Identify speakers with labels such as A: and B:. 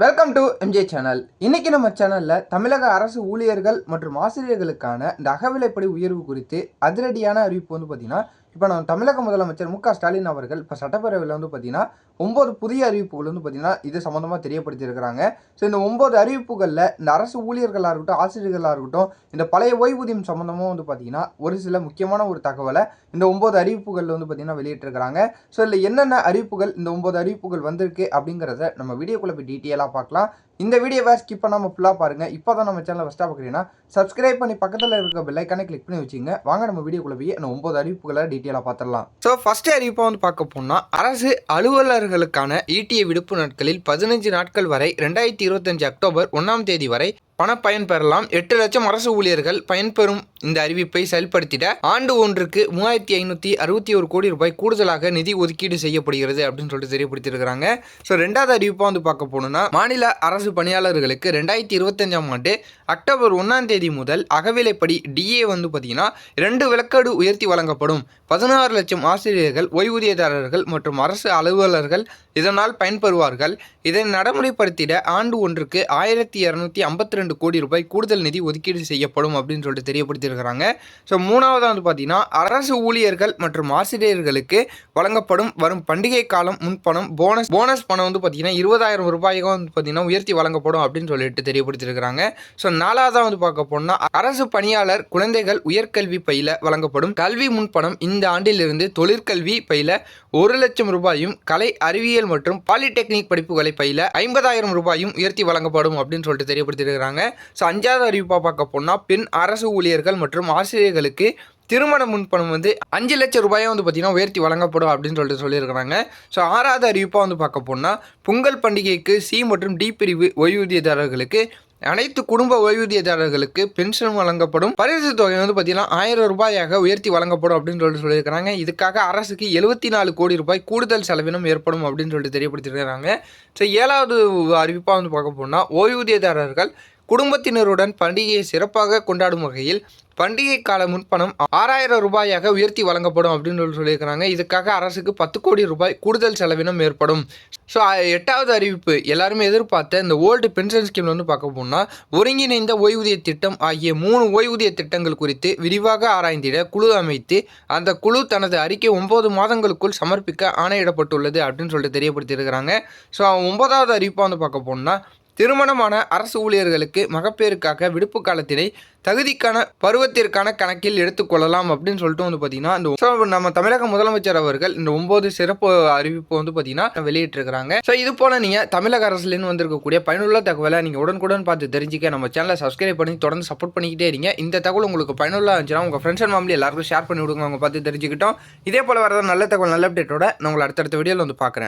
A: Welcome to MJ channel இன்றைக்கி நம்ம சேனலில் தமிழக அரசு ஊழியர்கள் மற்றும் ஆசிரியர்களுக்கான இந்த அகவிலைப்படி உயர்வு குறித்து அதிரடியான அறிவிப்பு வந்து பார்த்திங்கன்னா இப்போ நம்ம தமிழக முதலமைச்சர் மு க ஸ்டாலின் அவர்கள் இப்போ சட்டப்பேரவையில் வந்து பார்த்தீங்கன்னா ஒம்பது புதிய அறிவிப்புகள் வந்து பார்த்தீங்கன்னா இது சம்மந்தமாக தெரியப்படுத்தியிருக்கிறாங்க. ஸோ இந்த ஒம்பது அறிவிப்புகளில் இந்த அரசு ஊழியர்களாக இருக்கட்டும் ஆசிரியர்களாக இருக்கட்டும் இந்த பழைய ஓய்வூதியம் சம்மந்தமாக வந்து பார்த்தீங்கன்னா ஒரு சில முக்கியமான ஒரு தகவலை இந்த ஒம்பது அறிவிப்புகளில் வந்து பார்த்தீங்கன்னா வெளியிட்டிருக்கிறாங்க. ஸோ இதில் என்னென்ன அறிவிப்புகள் இந்த ஒம்பது அறிவிப்புகள் வந்திருக்கு அப்படிங்கிறத நம்ம வீடியோக்குள்ளே போய் டீட்டெயிலாக பார்க்கலாம். இந்த வீடியோவை ஸ்கிப் பண்ணாமல் ஃபுல்லாக பாருங்கள் இப்போ தான் நம்ம சேனலை ஃபஸ்ட்டாக பார்க்குறீங்கன்னா சப்ஸ்கிரைப் பண்ணி பக்கத்தில் இருக்க பெல்லைக்கானே கிளிக் பண்ணி வச்சுங்க வாங்க நம்ம வீடியோக்குள்ளே போய் அந்த ஒம்பது அறிவிப்புகளை டீட்டெயிலாக பார்த்துடலாம் ஸோ ஃபஸ்ட்டு அறிவிப்பாக வந்து பார்க்க போனால் அரசு அலுவலர்களுக்கான ஈட்டிய விடுப்பு நாட்களில் பதினஞ்சு நாட்கள் வரை ரெண்டாயிரத்தி இருபத்தஞ்சு அக்டோபர் ஒன்றாம் தேதி வரை பணப்பயன் பயன் பெறலாம். எட்டு லட்சம் அரசு ஊழியர்கள் பயன்பெறும் இந்த அறிவிப்பை செயல்படுத்திட ஆண்டு ஒன்றுக்கு மூவாயிரத்தி ஐநூற்றி அறுபத்தி ஒரு கோடி ரூபாய் கூடுதலாக நிதி ஒதுக்கீடு செய்யப்படுகிறது அப்படின்னு சொல்லிட்டு தெரியப்படுத்தியிருக்கிறாங்க. ஸோ ரெண்டாவது அறிவிப்பாக வந்து பார்க்க போனோம்னா மாநில அரசு பணியாளர்களுக்கு ரெண்டாயிரத்தி இருபத்தஞ்சாம் ஆண்டு அக்டோபர் ஒன்றாம் தேதி முதல் அகவிலைப்படி டிஏ வந்து பார்த்தீங்கன்னா ரெண்டு விளக்கடு உயர்த்தி வழங்கப்படும். பதினாறு லட்சம் ஆசிரியர்கள் ஓய்வூதியதாரர்கள் மற்றும் அரசு அலுவலர்கள் இதனால் பயன்பெறுவார்கள். இதை நடைமுறைப்படுத்திட ஆண்டு ஒன்றுக்கு ஆயிரத்தி இரநூத்தி ஐம்பத்தி ரெண்டு கோடி ரூபாய் கூடுதல் நிதி ஒதுக்கீடு செய்யப்படும் அப்படின்னு சொல்லிட்டு தெரியப்படுத்தியிருக்கிறாங்க. ஸோ மூணாவதாக வந்து பார்த்தீங்கன்னா அரசு ஊழியர்கள் மற்றும் ஆசிரியர்களுக்கு வழங்கப்படும் வரும் பண்டிகை காலம் முன்பணம் போனஸ் போனஸ் பணம் வந்து பார்த்தீங்கன்னா இருபதாயிரம் ரூபாய்க்கும் வந்து பார்த்தீங்கன்னா உயர்த்தி வழங்கப்படும் அப்படின்னு சொல்லிட்டு தெரியப்படுத்தியிருக்கிறாங்க. ஸோ நாலாவதாக வந்து பார்க்க போனால் அரசு பணியாளர் குழந்தைகள் உயர்கல்வி பயில வழங்கப்படும் கல்வி முன்பணம் இந்த ஆண்டிலிருந்து தொழிற்கல்வி பயில ஒரு லட்சம் ரூபாயும் கலை அறிவியல் மற்றும் பாலிடெக்னிக் படிப்புகளை பயில ஐம்பதாயிரம் ரூபாயும் உயர்த்தி வழங்கப்படும் அப்படின்னு சொல்லிட்டு தெரியப்படுத்தியிருக்கிறாங்க. ஸோ அஞ்சாவது அறிவிப்பாக பார்க்க போனால் பெண் அரசு ஊழியர்கள் மற்றும் ஆசிரியர்களுக்கு திருமண முன்பணம் வந்து அஞ்சு லட்சம் ரூபாயை வந்து பார்த்திங்கன்னா உயர்த்தி வழங்கப்படும் அப்படின்னு சொல்லிட்டு சொல்லியிருக்கிறாங்க. ஸோ ஆறாவது அறிவிப்பாக வந்து பார்க்க போனால் பொங்கல் பண்டிகைக்கு சி மற்றும் டி பிரிவு ஓய்வூதியதாரர்களுக்கு அனைத்து குடும்ப ஓய்வூதியதாரர்களுக்கு பென்ஷன் வழங்கப்படும். பரிசு தொகை வந்து பார்த்தீங்கன்னா ஆயிரம் ரூபாயாக உயர்த்தி வழங்கப்படும் அப்படின்னு சொல்லிட்டு சொல்லியிருக்கிறாங்க. இதுக்காக அரசுக்கு எழுபத்தி நாலு கோடி ரூபாய் கூடுதல் செலவினம் ஏற்படும் அப்படின்னு சொல்லிட்டு தெரியப்படுத்தியிருக்கிறாங்க. ஸோ ஏழாவது அறிவிப்பாக வந்து பார்க்க போனால் ஓய்வூதியதாரர்கள் குடும்பத்தினருடன் பண்டிகையை சிறப்பாக கொண்டாடும் வகையில் பண்டிகை கால முன்பணம் ஆறாயிரம் ரூபாயாக உயர்த்தி வழங்கப்படும் அப்படின்னு சொல்லி சொல்லியிருக்கிறாங்க. இதுக்காக அரசுக்கு பத்து கோடி ரூபாய் கூடுதல் செலவினம் ஏற்படும். ஸோ எட்டாவது அறிவிப்பு. எல்லாருமே எதிர்பார்த்த இந்த ஓல்டு பென்ஷன் ஸ்கீம் வந்து பார்க்க போனால் ஒருங்கிணைந்த ஓய்வூதிய திட்டம் ஆகிய மூணு ஓய்வூதிய திட்டங்கள் குறித்து விரிவாக ஆராய்ந்திட குழு அமைத்து அந்த குழு தனது அறிக்கை ஒன்பது மாதங்களுக்குள் சமர்ப்பிக்க ஆணையிடப்பட்டுள்ளது அப்படின்னு சொல்லிட்டு தெரியப்படுத்தியிருக்கிறாங்க. ஸோ ஒன்பதாவது அறிவிப்பாக வந்து பார்க்க போனால் திருமணமான அரசு ஊழியர்களுக்கு மகப்பேறுக்காக விடுப்பு காலத்தினை தகுதிக்கான பருவத்திற்கான கணக்கில் எடுத்துக்கொள்ளலாம் அப்படின்னு சொல்லிட்டு வந்து பார்த்தீங்கன்னா இந்த நம்ம தமிழக முதலமைச்சர் அவர்கள் இந்த ஒன்பது சிறப்பு அறிவிப்பு வந்து பார்த்தீங்கன்னா வெளியிட்டிருக்கிறாங்க. ஸோ இது போல நீங்கள் தமிழக அரசுலேருந்து வந்திருக்கக்கூடிய பயனுள்ள தகவலை நீங்கள் உடனுக்குடன் பார்த்து தெரிஞ்சுக்க நம்ம சேனலை சப்ஸ்கிரைப் பண்ணி தொடர்ந்து சப்போர்ட் பண்ணிக்கிட்டே இருங்க. இந்த தகவல் உங்களுக்கு பயனுள்ள இருந்துச்சுன்னா உங்கள் ஃப்ரெண்ட்ஸ் அண்ட் ஃபேமிலி எல்லாருக்கும் ஷேர் பண்ணி விடுங்க. அவங்க பார்த்து தெரிஞ்சுக்கிட்டோம். இதே போல் வரதான் நல்ல தகவல் நல்ல அப்டேட்டோட நான் உங்களை அடுத்தடுத்த வீடியோவில் வந்து பார்க்குறேன்.